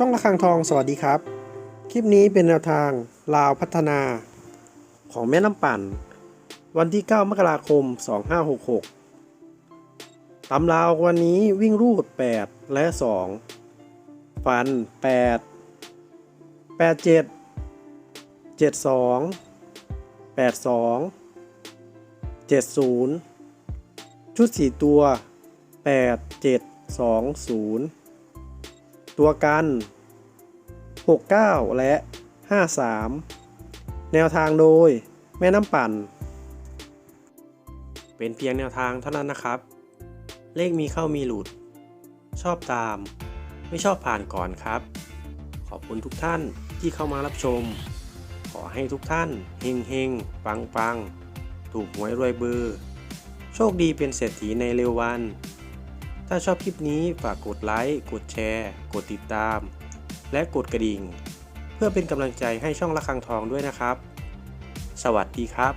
ช่องระฆังทองสวัสดีครับ คลิปนี้เป็นแนวทางลาวพัฒนาของแม่น้ำปั่น วันที่ 9 มกราคม 2566ตำราววันนี้วิ่งรูด 8 และ 2 ฟัน 8 87 72 82 70 ชุด 4 ตัว 8 7 2 0 ตัวกัน 69 และ 53 แนวทางโดยแม่น้ำปั่น เป็นเพียงแนวทางเท่านั้นนะครับ เลขมีเข้ามีหลุด ชอบตาม ไม่ชอบผ่านก่อนครับ ขอบคุณทุกท่านที่เข้ามารับชม ขอให้ทุกท่านเฮงเฮงปังปังถูกหวยรวยเบอร์ โชคดีเป็นเศรษฐีในเร็ววัน ถ้าชอบคลิปนี้ฝากกดไลค์ กดแชร์ กดติดตาม และกดกระดิ่ง เพื่อเป็นกำลังใจให้ช่องระฆังทองด้วยนะครับ สวัสดีครับ